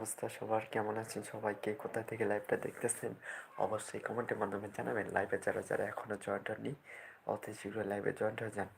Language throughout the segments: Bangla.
অবস্থা, সবার কেমন আছেন? সবাইকে কোথা থেকে লাইভটা দেখতেছেন? অবশ্যই কমেন্টের মাধ্যমে জানাবেন। লাইভে যারা যারা এখনও জয়েন্ট হননি অতি শীঘ্র লাইভে জয়েন্ট হয়ে যান।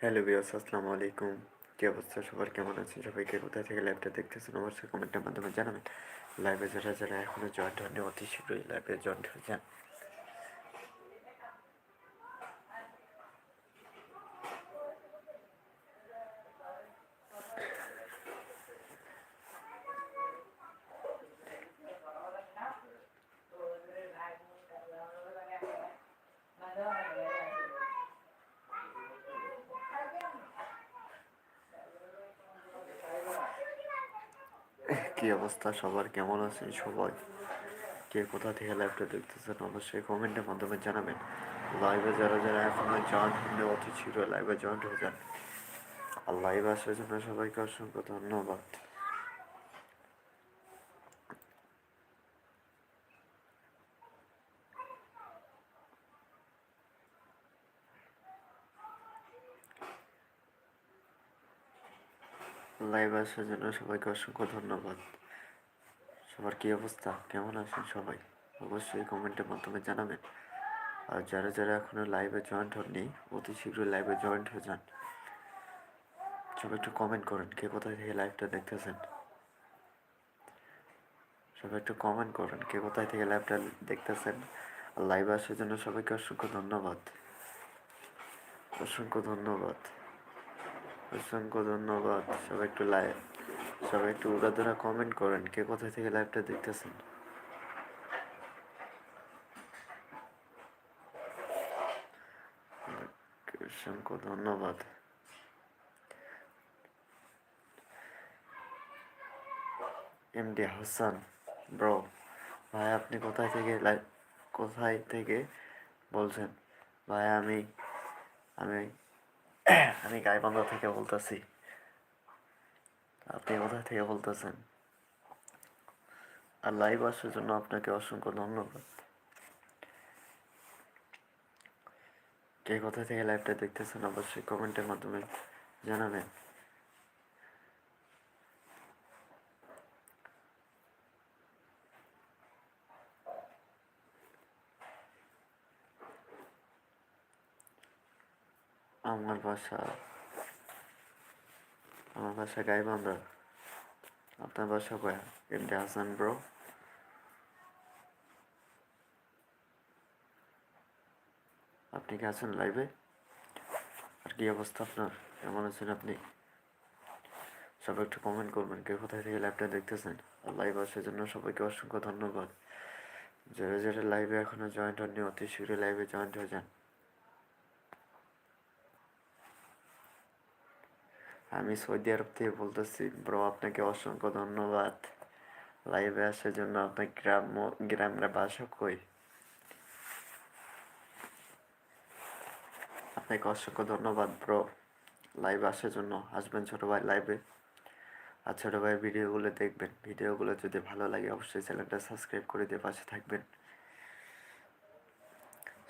হ্যালো বিয়াস আসসালামু আলাইকুম। কি অবস্থা? সবার কেমন আছেন? সবাইকে কোথা থেকে লাইভটা দেখতেছেন? অবশ্যই কমেন্টের মাধ্যমে জানাবেন। লাইভে যারা যারা এখনও জয়েন্ট হননি, অতি শীঘ্রই লাইভে জয়েন্ট হয়ে যান। কি অবস্থা? সবার কেমন আছেন সবাই? কে কোথা থেকে লাইভটা দেখতেছেন অবশ্যই কমেন্টের মাধ্যমে জানাবেন। লাইভে যারা যারা এখনও জয়েন্ট হলে অতি শীঘ্র লাইভে জয়েন্ট হয়ে যান। আর লাইভে আসার জন্য সবাইকে অসংখ্য ধন্যবাদ। লাইভ আসার জন্য সবাইকে অসংখ্য ধন্যবাদ। সবার কী অবস্থা? কেমন আছেন সবাই? অবশ্যই কমেন্টের মাধ্যমে জানাবেন। আর যারা যারা এখনও লাইভে জয়েন্ট হননি, অতি শীঘ্রই লাইভে জয়েন্ট হয়ে যান। সবাই একটু কমেন্ট করেন, কে কোথায় থেকে লাইভটা দেখতেছেন? সবাই একটু কমেন্ট করেন, কে কোথায় থেকে লাইভটা দেখতেছেন? আর লাইভে আসার জন্য সবাইকে অসংখ্য ধন্যবাদ। অসংখ্য ধন্যবাদ। অসংখ্য ধন্যবাদ। সবাই একটু লাইভ সবাই একটু উড়াধুরা কমেন্ট করেন, কে কোথা থেকে লাইভটা দেখতেছেন? অসংখ্য ধন্যবাদ। এমডি হাসান ব্রো ভাই আপনি কোথায় থেকে কোথায় থেকে বলছেন? ভাই আমি আমি আমি গাইবান্ধা থেকে বলতেছি। আপনি কোথা থেকে বলতেছেন? আর লাইভ আসার জন্য আপনাকে অসংখ্য ধন্যবাদ। কে কোথা থেকে লাইভটা দেখতেছেন অবশ্যই কমেন্টের মাধ্যমে জানাবেন। আমার বাসা। আমার বাসা গাইবান্ধা। আপনার বাসা কয়া? এমডি হাসান ব্রো আপনি কি আছেন লাইভে আর কি অবস্থা আপনার? কেমন আছেন আপনি? সবাই একটু কমেন্ট করবেন, কে কোথায় থেকে লাইভটা দেখতেছেন? আর লাইভ আসার জন্য সবাইকে অসংখ্য ধন্যবাদ। যারা যারা লাইভে এখনও জয়েন্ট হননি, অতি শীঘ্রই লাইভে জয়েন্ট হয়ে যান। আমি সৌদি আরব থেকে বলতেছি ব্রো আপনাকে অসংখ্য ধন্যবাদ লাইভে আসার জন্য। আপনার গ্রাম গ্রামের বাসা কই? আপনাকে অসংখ্য ধন্যবাদ ব্রো লাইভে আসার জন্য। আসবেন ছোটো ভাই লাইভে আর ছোটো ভাই ভিডিওগুলো দেখবেন। ভিডিওগুলো যদি ভালো লাগে, অবশ্যই চ্যানেলটা সাবস্ক্রাইব করে দিয়ে পাশে থাকবেন।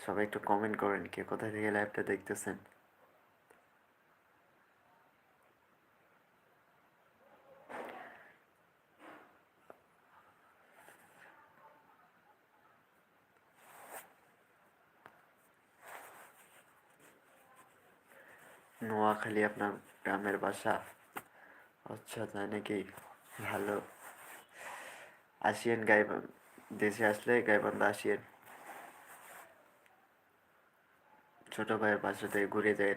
সবাই একটু কমেন্ট করেন, কে কোথায় থেকে লাইভটা দেখতেছেন? নোয়াখালী আপনার গ্রামের বাসা। আচ্ছা তাই নাকি? ভালো। আসিয়েন গাইবান, দেশে আসলে গাইবান্ধা আসিয়েন। ছোট ভাইয়ের বাসা থেকে ঘুরে যান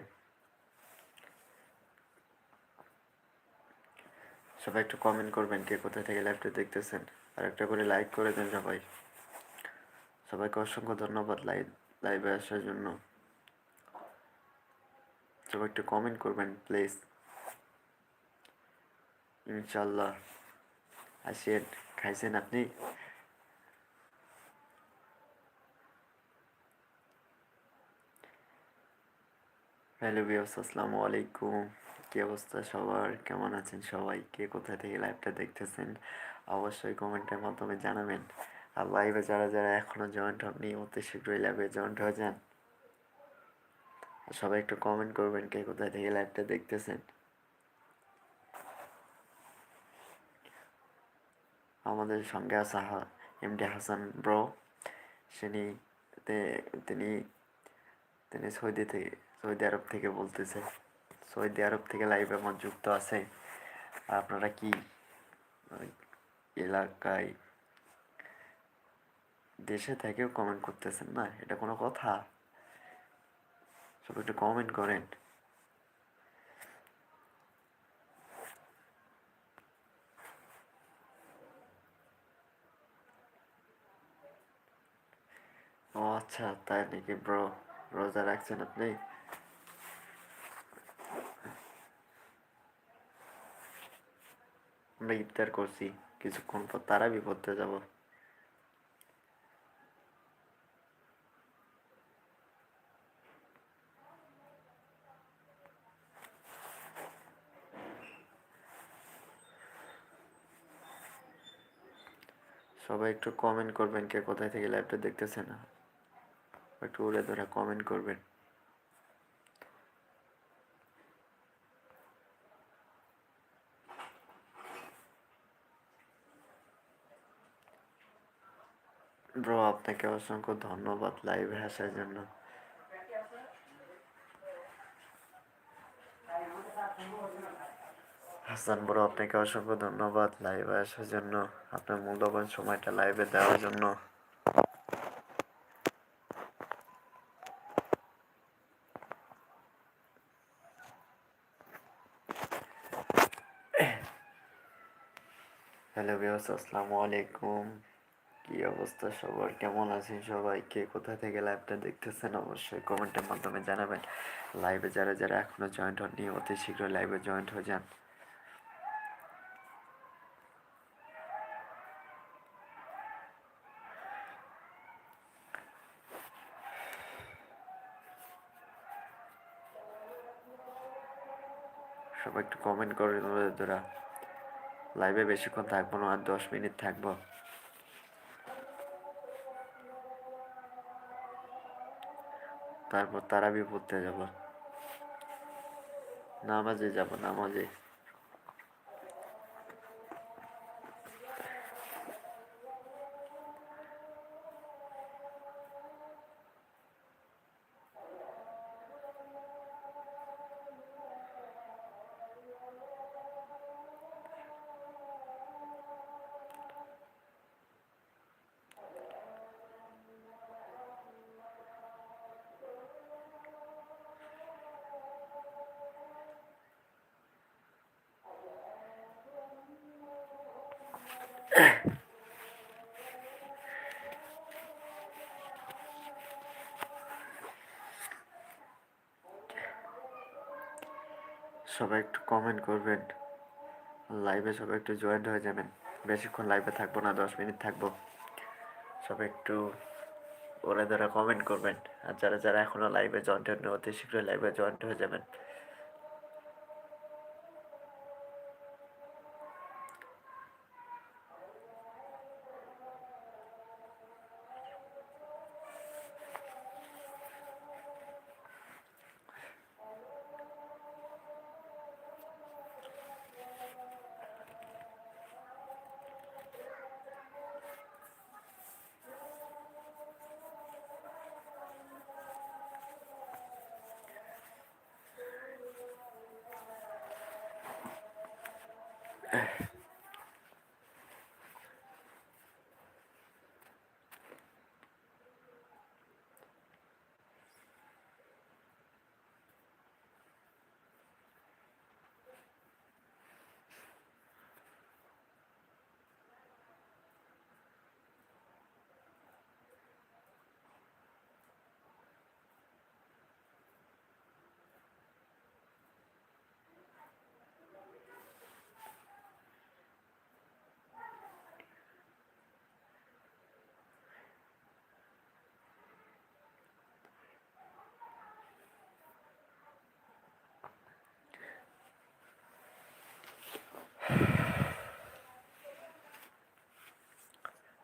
সবাই একটু কমেন্ট করবেন কে কোথা থেকে লাইভটা দেখতেছেন। আর একটা করে লাইক করে দেন সবাই। সবাইকে অসংখ্য ধন্যবাদ লাইভ লাইভে আসার জন্য। সবাই একটু কমেন্ট করবেন প্লিজ ইনশাল্লাহ আসেন, খাইছেন আপনি? হ্যালো বিয়াস আসসালামু আলাইকুম। কি অবস্থা সবার? কেমন আছেন সবাই? কে কোথা থেকে লাইভটা দেখতেছেন? অবশ্যই কমেন্টের মাধ্যমে জানাবেন। আর লাইভে যারা যারা এখনও জয়েন্ট হননি, অতি শীঘ্রই লাইভে জয়েন্ট হয়ে যান। সবাই একটু কমেন্ট করবেন কে কোথায় থেকে লাইভটা দেখতেছেন। আমাদের সঙ্গে আছে এমডি হাসান ব্রো তিনি তিনি তিনি সৌদি থেকে সৌদি আরব থেকে বলতেছে। সৌদি আরব থেকে লাইভে আমার যুক্ত আছে। আপনারা কি, এলাকায় দেশে থেকেও কমেন্ট করতেছেন না? এটা কোনো কথা? সব একটু কমেন্ট করেন। ও আচ্ছা তাই নাকি ব্রো রোজা রাখছেন আপনি? আমরা ইফতার করছি, কিছুক্ষণ পর তারা বিপদে যাব। সবাই একটু কমেন্ট করবেন কে কোথায় থেকে লাইভটা দেখতেছে না। একটু উড়ে ধরে কমেন্ট করবেন। ব্রো আপনাকে অসংখ্য ধন্যবাদ লাইভে আসার জন্য। হাসান ব্রো, আপনাকে অসংখ্য ধন্যবাদ লাইভে আসার জন্য, আপনার মূল্যবান সময়টা লাইভে দেওয়ার জন্য। হ্যালো বিয়াস আসসালামু আলাইকুম। কি অবস্থা সবার? কেমন আছেন সবাই? কে কোথা থেকে লাইভটা দেখতেছেন অবশ্যই কমেন্টের মাধ্যমে জানাবেন। লাইভে যারা যারা এখনও জয়েন্ট হননি, অতি শীঘ্র লাইভে জয়েন্ট হয়ে যান সবাই একটু কমেন্ট করে তোরা লাইভে বেশিক্ষণ থাকব না, আর দশ মিনিট থাকব। তারপর তারাবি পড়তে যাব। নামাজে যাব, নামাজে। সবাই একটু কমেন্ট করবেন। লাইভে সবাই একটু জয়েন্ট হয়ে যাবেন। বেশিক্ষণ লাইভে থাকব না, দশ মিনিট থাকব। সবাই একটু ওরা দ্বারা কমেন্ট করবেন। আর যারা যারা এখনও লাইভে জয়েন্ট হন অতি শীঘ্রই লাইভে জয়েন্ট হয়ে যাবেন।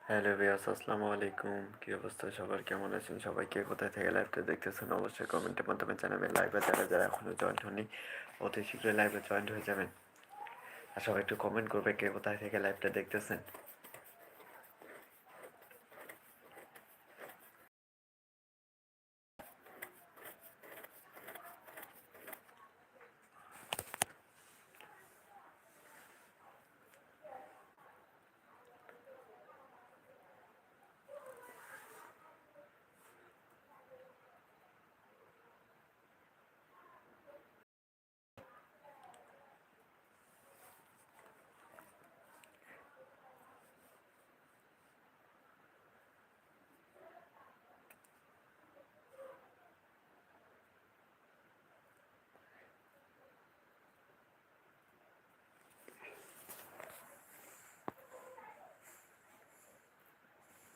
হ্যালো বিয়াস আসসালামু আলাইকুম। কি অবস্থা? সবার কেমন আছেন? সবাই কে কোথায় থেকে লাইভটা দেখতেছেন? অবশ্যই কমেন্টের মাধ্যমে জানাবেন। লাইভে যারা যারা এখনও জয়েন্ট হননি, অতি শীঘ্রই লাইভে জয়েন্ট হয়ে যাবেন। আর সবাই একটু কমেন্ট করবে কে কোথায় থেকে লাইভটা দেখতেছেন।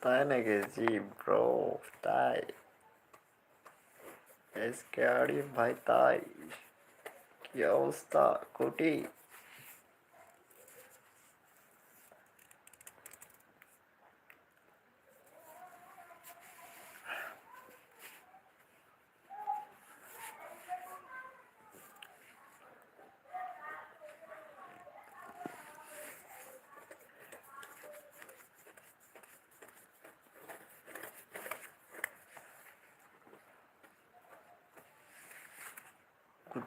তাই নাকি? জি ব্রো তাই। এসকে আরিফ ভাই তাই। কি অবস্থা? কোটি।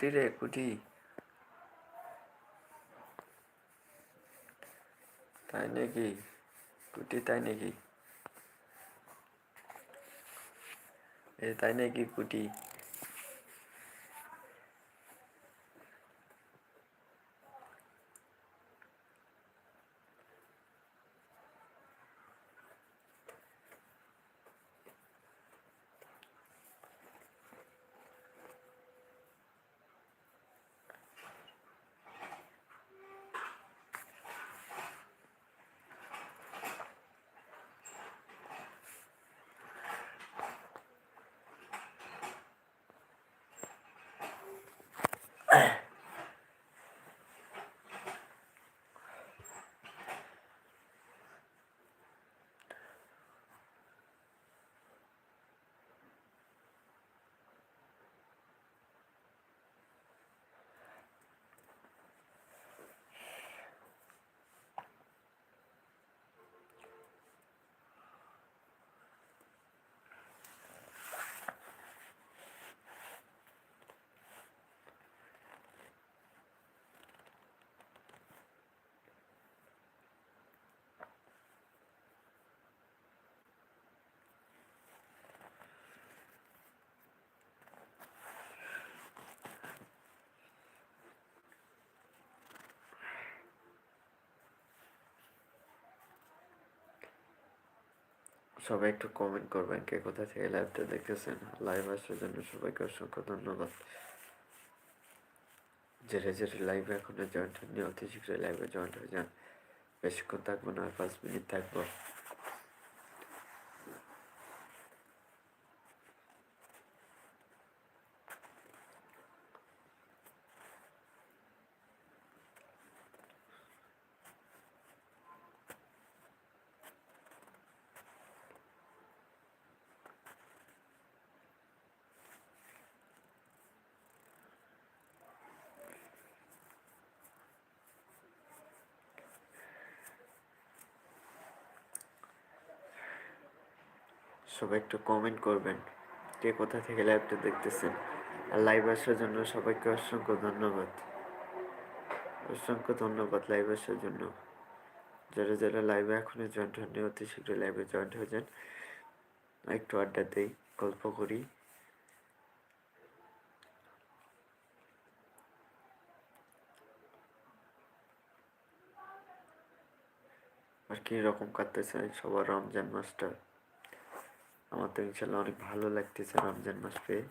রে কুটি তাই নাকি কুটি তাই নাকি এ তাই নাকি কুটি সবাই একটু কমেন্ট করবেন কে কোথা থেকে লাইভটা দেখেছেন লাইভ আসার জন্য সবাইকে অসংখ্য ধন্যবাদ। যেটা যেটা লাইভে এখনও জয়েন্ট হয়নি অতি শীঘ্রই লাইভে জয়েন্ট হয়ে যান। বেশিক্ষণ থাকব না পাঁচ মিনিট থাকব। সবাই একটু কমেন্ট করবেন, কে কোথা থেকে লাইভটা দেখতেছেন? আর লাইভ আসার জন্য সবাইকে অসংখ্য ধন্যবাদ। অসংখ্য ধন্যবাদ লাইভ আসার জন্য। যারা যারা লাইভে এখনও জয়েন্ট হননি, অতি শীঘ্রই লাইভে জয়েন্ট হয়ে যান। একটু আড্ডা দিই, গল্প করি। আর কি রকম কাটতেছে সবার রমজান মাসটা? আমার তো ইনশাল্লাহ অনেক ভালো লাগতেছে রমজান মাস। পেয়ে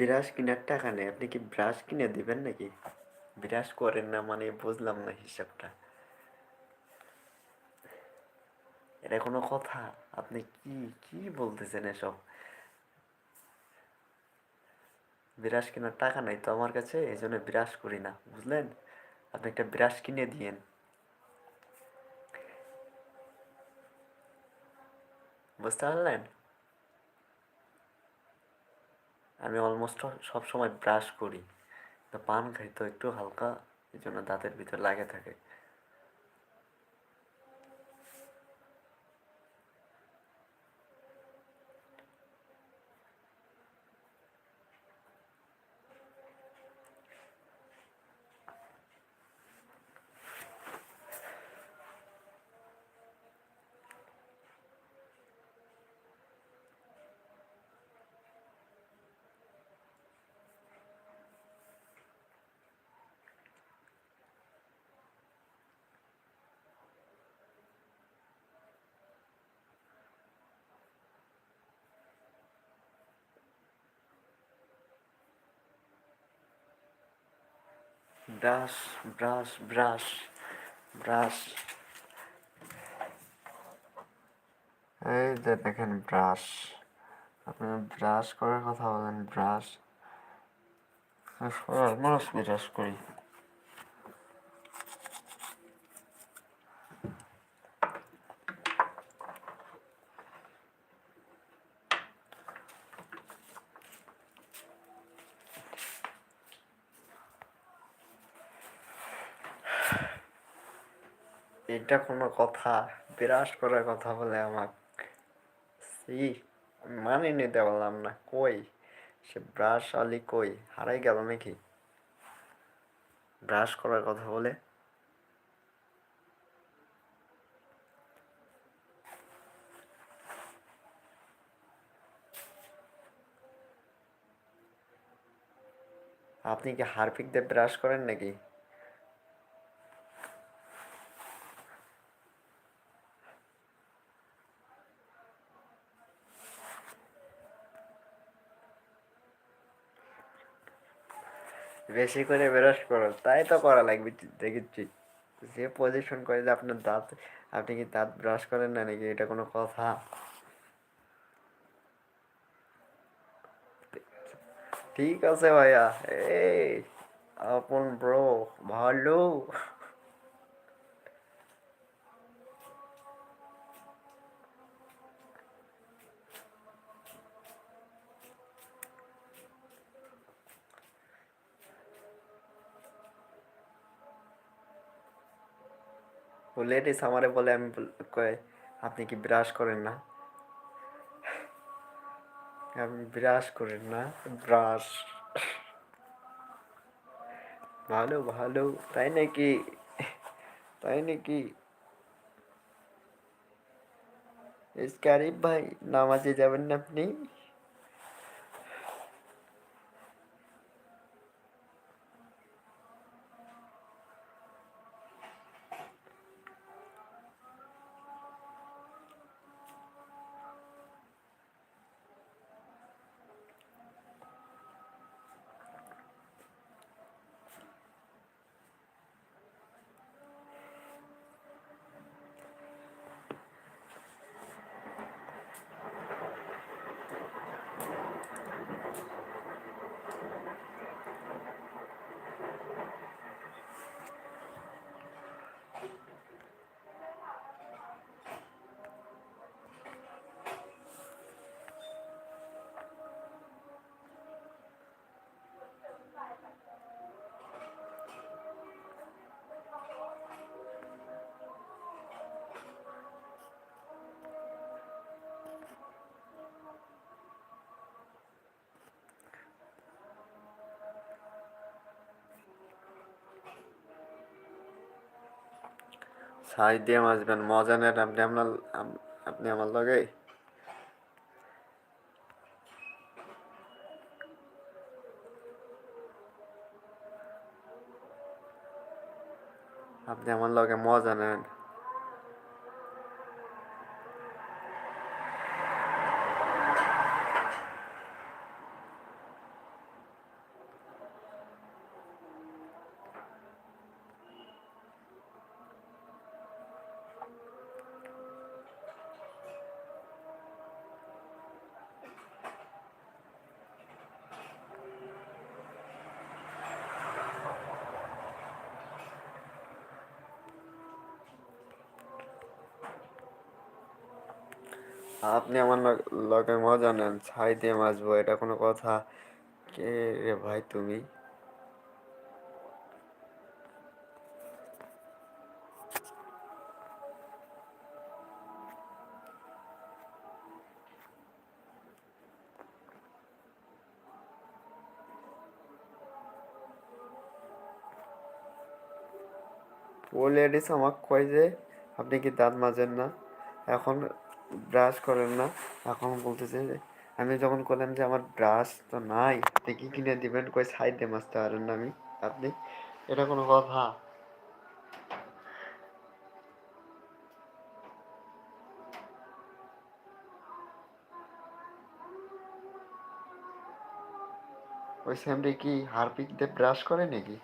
ব্রাশ কেনার টাকা নেই। আপনি কি ব্রাশ কিনে দিবেন নাকি? ব্রাশ করেন না মানে বুঝলাম না হিসাবটা। এটা কোনো কথা? আপনি কি কি বলতেছেন এসব? ব্রাশ কেনার টাকা নাই তো আমার কাছে, এই জন্য ব্রাশ করি না, বুঝলেন? আপনি একটা ব্রাশ কিনে দিয়েন। বুঝতে পারলেন? আমি অলমোস্ট সব সময় ব্রাশ করি। পান খাই তো একটু হালকা, এই জন্য দাঁতের ভিতর লাগে থাকে। Brush brush brush brush. এই যে দেখেন ব্রাশ। আপনি ব্রাশ করার কথা বলেন, ব্রাশ। ব্রাশ করি। এটা কোনো কথা বিরাজ করার কথা বলে আমার সি মানে নিতে পারলাম না, কই? সে ব্রাশ আলি কই? হারাই গেল নাকি? ব্রাশ করার কথা বলে। আপনি কি হারপিক দিয়ে ব্রাশ করেন নাকি? বেশি করে ব্রাশ করো। তাই তো করা লাগবে, দেখেছি। যে পজিশন করে যে আপনার দাঁত, আপনি কি দাঁত ব্রাশ করেন না নাকি? এটা কোনো কথা। ঠিক আছে ভাইয়া। এই, আপন ব্রো ভালো লেডিস আমারে বলে আমি কয়, আপনি কি ব্রাশ করেন না? আমি ব্রাশ করেন না ব্রাশ ভালো ভালো, তাই নাকি? তাই নাকি? ইসকারিফ ভাই, নামাজে যাবেন না আপনি? ছাই দিয়ে মাছবেন মজা নেন আপনি আপনার আপনি আমার লগে আপনি আমার লগে মজা নেন। আপনি আমার লগ- মজা নেন, ছাই দিয়ে মাছবো, এটা কোনো কথা? কে রে ভাই তুমি? ও লেডিস আমাকে কয় যে, আপনি কি দাঁত মাজেন না? এখন ব্রাশ করেন না। এখন বলতেছে যে, আমি যখন করলাম যে, আমার ব্রাশ তো নাই কি কিনে দিবেন? কই, সাইড দিয়ে মাজতে পারেন না আমি, আপনি? এটা কোনো কথা। ওই স্যামরি কি হারপিক দিয়ে ব্রাশ করে নাকি?